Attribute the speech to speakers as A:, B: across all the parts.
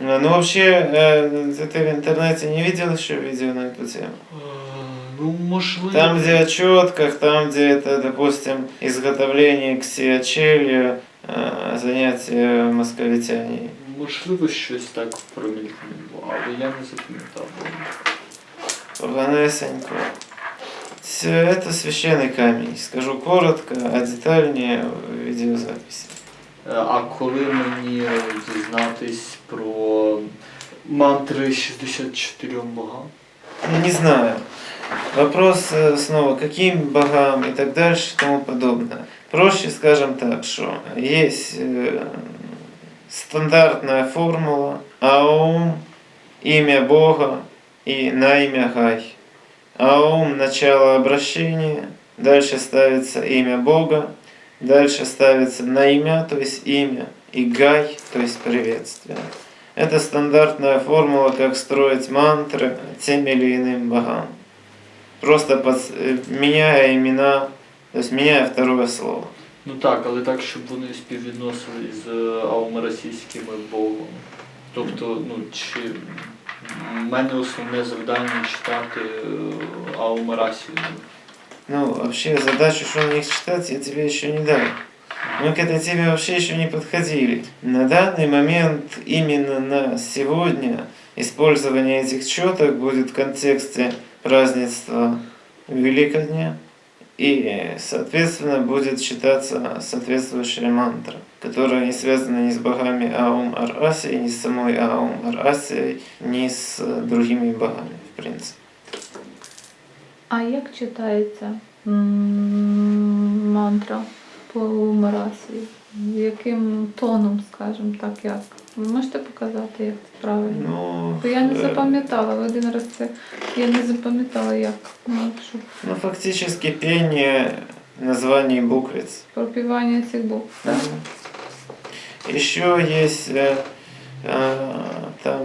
A: А, Ну вообще, э, ты в интернете не видел еще видео на эту тему?
B: Ну, можливо.
A: Там, где о четках, там, где это, допустим, изготовление ксиочелью, э, занятия московитяне.
B: Можливо, щось так промількнуло, але я не запам'ятав.
A: Погонесенько. Все это священный камень. Скажу коротко, а детальнее в видеозаписи.
B: А коли мені дізнатись про мантри 64 богам?
A: Не знаю. Вопрос снова, каким богам и так дальше и тому подобное. Проще скажем так, что есть э, стандартная формула Аум, имя Бога и на имя Гай. Аум – начало обращения, дальше ставится имя Бога, дальше ставится на имя, то есть имя, и Гай, то есть приветствие. Это стандартная формула, как строить мантры тем или иным богам. Просто подс- э, меняя имена, то есть меняя второе слово.
B: Ну так, але так, щоб вони співвідносили з е, аумерасійськими богами. Тобто, ну чи в мене основне завдання читати е, аумерасію.
A: Ну, вообще задачу, что на них читать, я тебе еще не дал. Мы к этой теме вообще еще не подходили. На данный момент, именно на сегодня, использование этих четок будет в контексте празднества Великодня. И, соответственно, будет читаться соответствующая мантра, которая не связана ни с богами Аум Ар-Асией, ни с самой Аум Ар-Асией, ни с другими богами, в принципе.
C: А як читається м, мантра по Марасі? Яким тоном, скажімо так, як? Ви можете показати, як це правильно?
A: Ну,
C: Бо я не
A: э,
C: запам'ятала. Ви один раз це я не запам'ятала, як ну, щоб
A: Ну, фактически пение названий буквиц.
C: пропівання цих букв. Так?
A: Еще есть э, э, там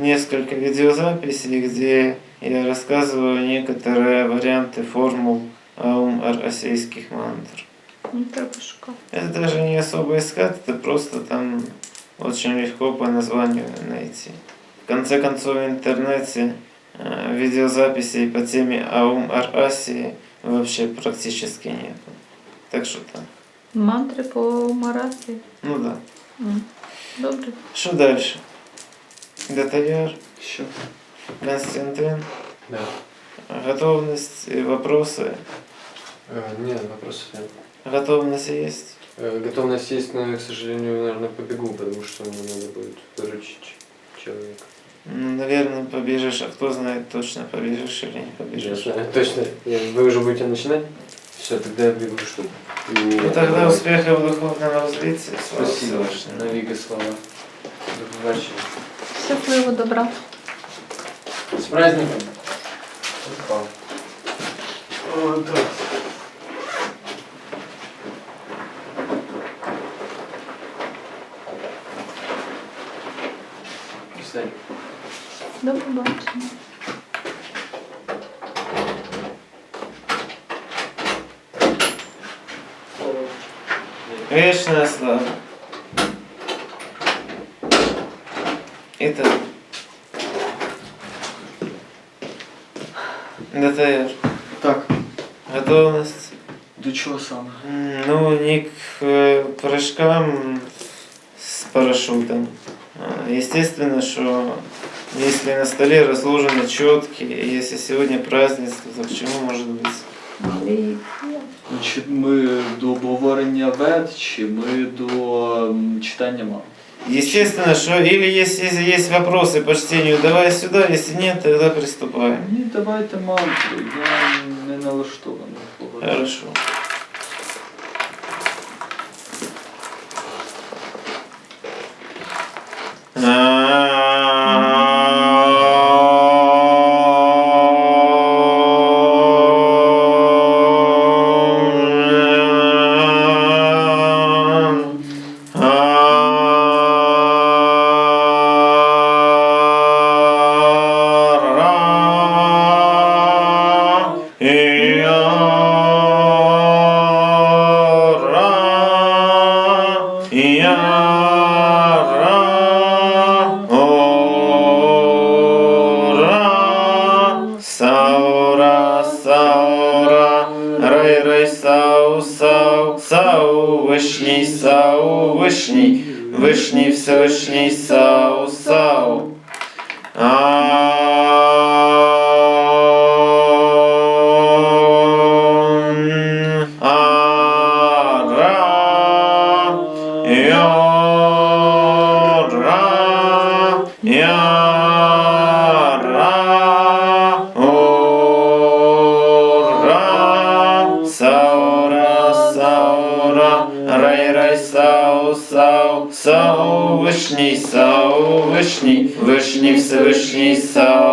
A: несколько видеозаписей, где я рассказываю некоторые варианты формул аум арасейских мантр.
C: Ну, треба шукати.
A: Это даже не особо искать, это просто там очень легко по названию найти. В конце концов, в интернете э, видеозаписей по теме Аум Ар-Асии вообще практически нет. Так что там.
C: Мантри по Марасі.
A: Ну да.
C: М. Добре.
A: Что дальше? Датаяр,
B: Що?
A: Константин,
D: Да.
A: готовность и вопросы.
D: Э, нет, вопросов нет.
A: Готовность есть?
D: Э, готовность есть, но я, к сожалению, наверное, побегу, потому что мне надо будет выручить человека.
A: Ну, наверное, побежишь, а кто знает точно, побежишь или не
D: Я
A: побежишь.
D: знаю, точно. Я- Вы уже будете начинать? Все, тогда я бегу, чтобы... не
A: Ну тогда
D: опоздать.
A: успеха в духовном развитии. Слава
D: Спасибо.
A: Всевышнему.
D: Навіки слава. До побачення.
C: Щасливо, добра.
D: Праздником!
A: О, да.
D: До
C: побачення.
A: Вечная слава. Итак. Датаяр.
B: Так,
A: Готовность.
B: до чого саме?
A: М, Ну, не к э, прыжкам с парашютом. А, Естественно, что если на столе разложены четки, если сегодня празднество, то к чему может быть?
B: Ну, Чи ми до обговорення вед, чи ми до читання мам?
A: Естественно, что или если есть вопросы по чтению, давай сюда, если нет, тогда приступаем.
B: Ні, давайте мантру, я не налаштований.
A: Вышний, Вишній, Всевишній, Сау, Сау. Амінь. Всевышний, Вышний Всевышний Сам.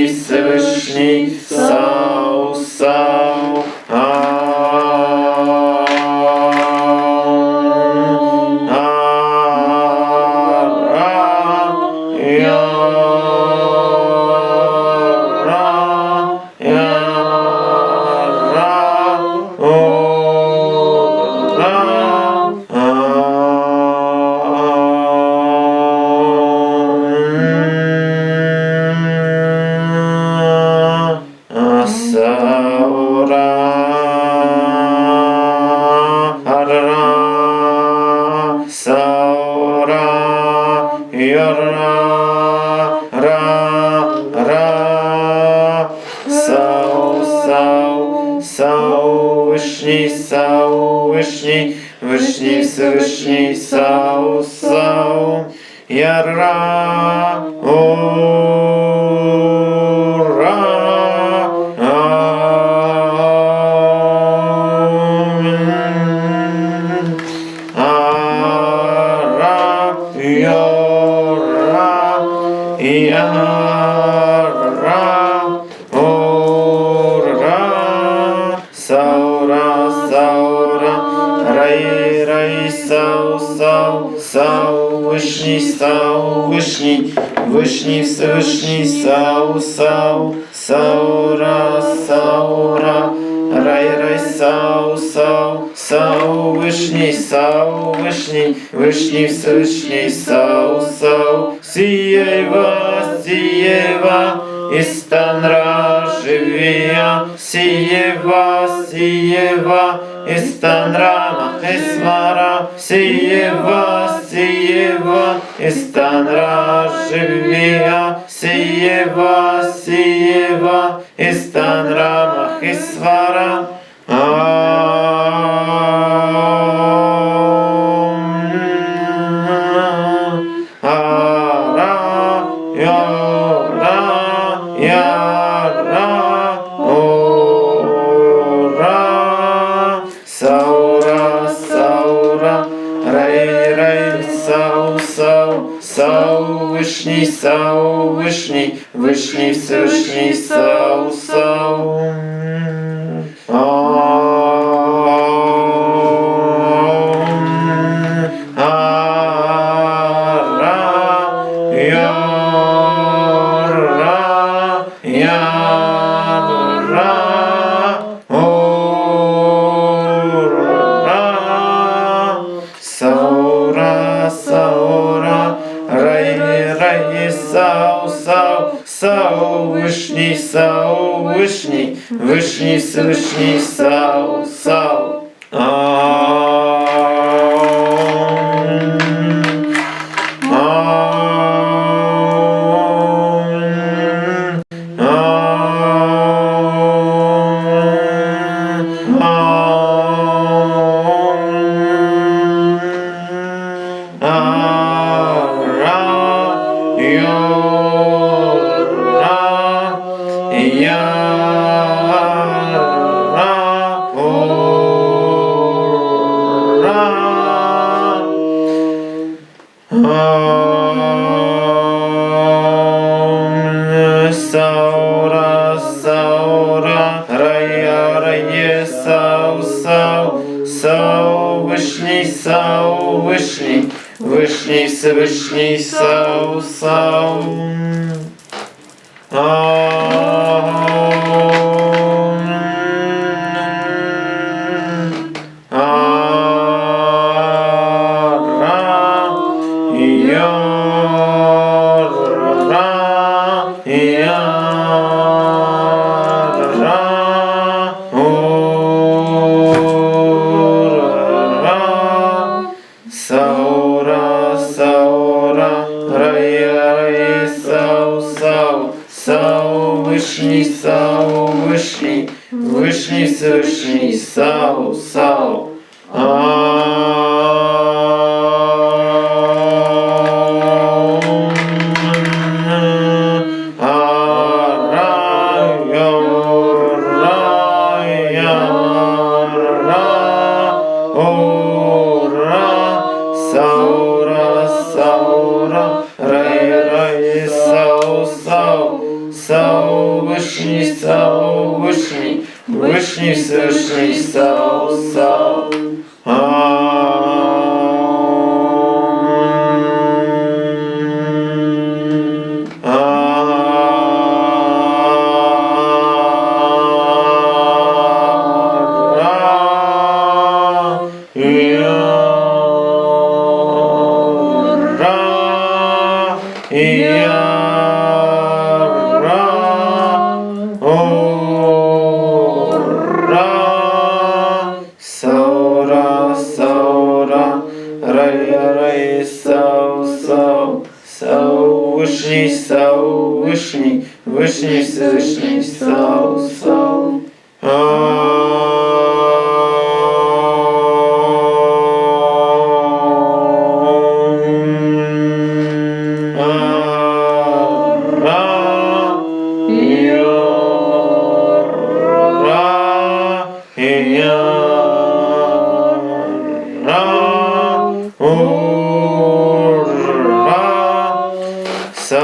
A: Всевышний, Всевышний, Сау, Сау, Саура, Саура, Рай, Рай, Сау, Сау, Сау, Вышний, Сау, Вышний, Вышний, Всевышний, Сау, Сау, Сиева, Сиева, Истанра, Живия, Сиева, Сиева, Истанрама, махесвара, сієва, сієва, істанра живія, сієва, сієва, істанра махесвара. Ам. сау, вишній, вишній, всевишній, сау, сау. сау, вишній, сау, вишній, вишній, всевишній, сау, Ам.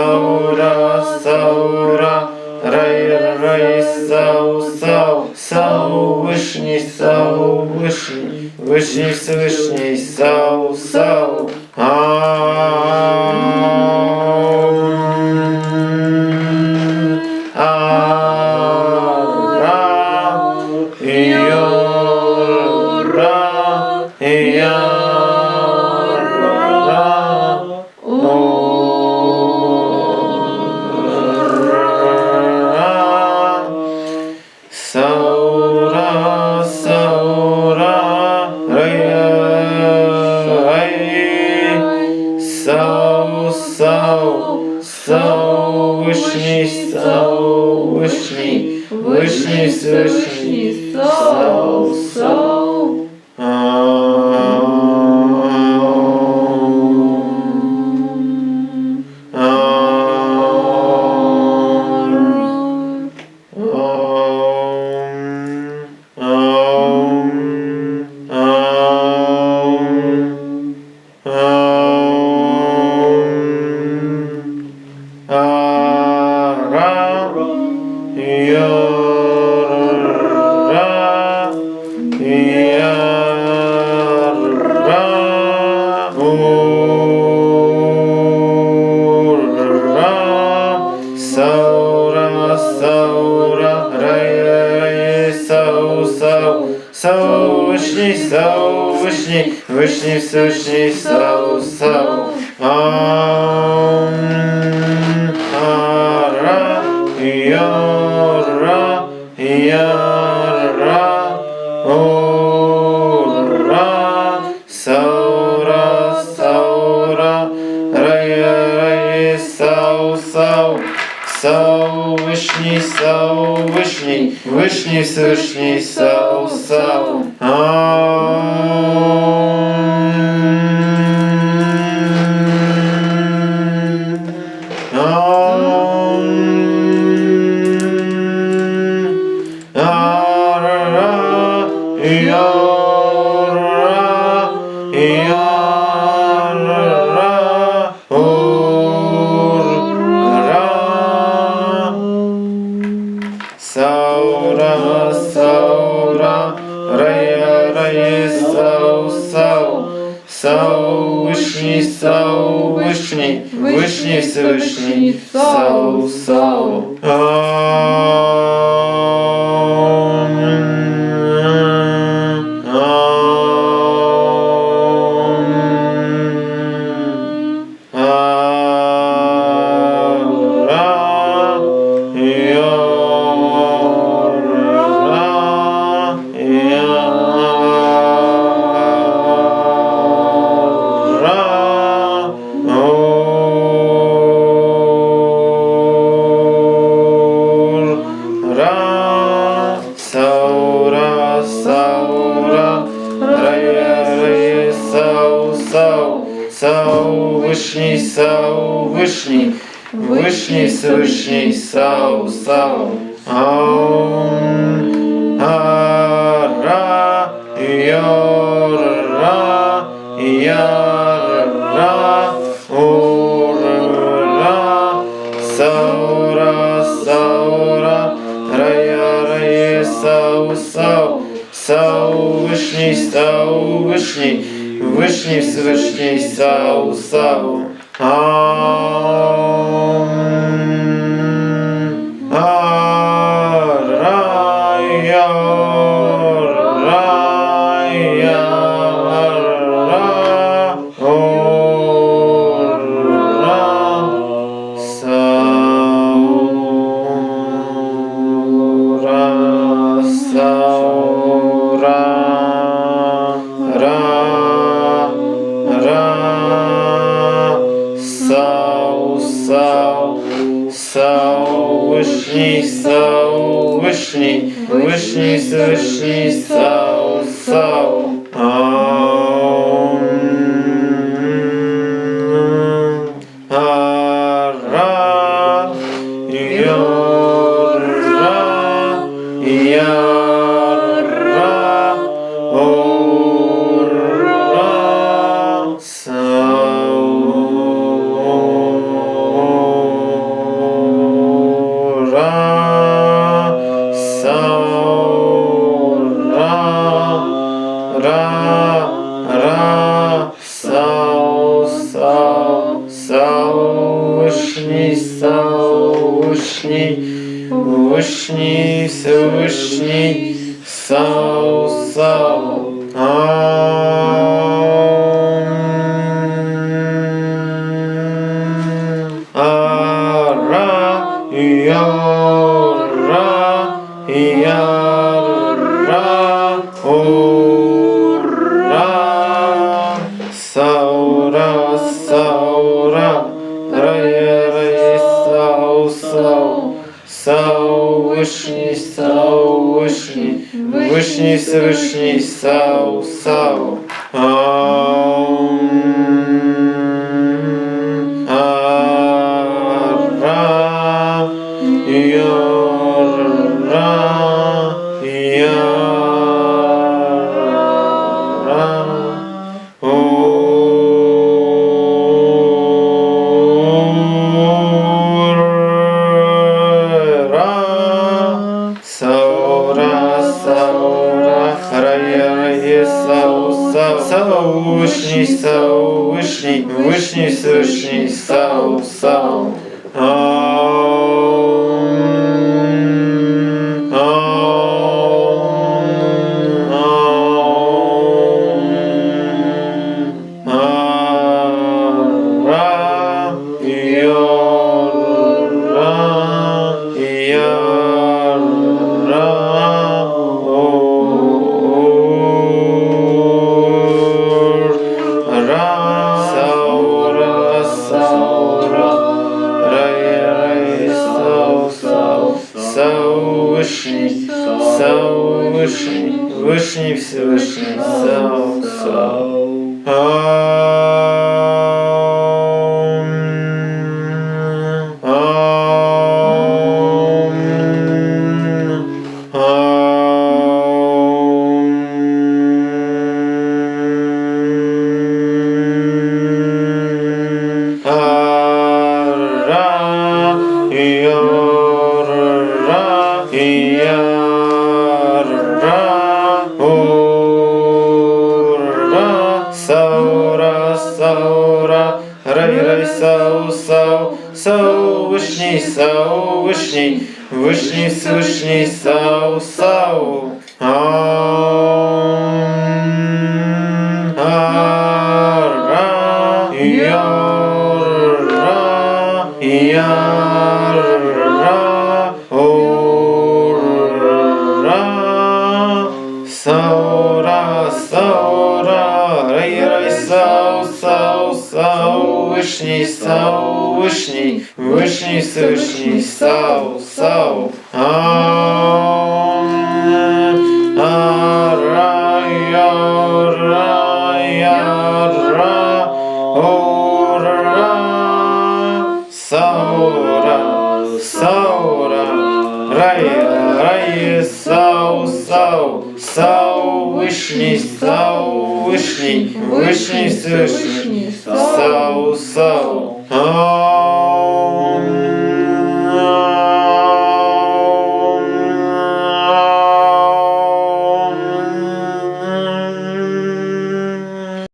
A: Саура, саура, рай, рай, сау, сау, сау, вишній, сау, вишній, вишній, всевишній, сау, сау. Всевышний, Всевышний, Вышний, Всевышний, Сау, Сау. Вышний, Вышний, Всевышний, Иисуса. Oh. Всевышний Сау Сау. вышний сау, вышний, вышний, вышний сау, сау. Всевышний, Всевышний, Вышний, слышний, сауса. сау, сау, вышний, сау, вышний, вышний, свышний, сау, сау. Ам, рай, рай, сау, сау, сау, вышний, сау. wyszli, wyszli, wyszli, wyszli, wyszli, wyszli,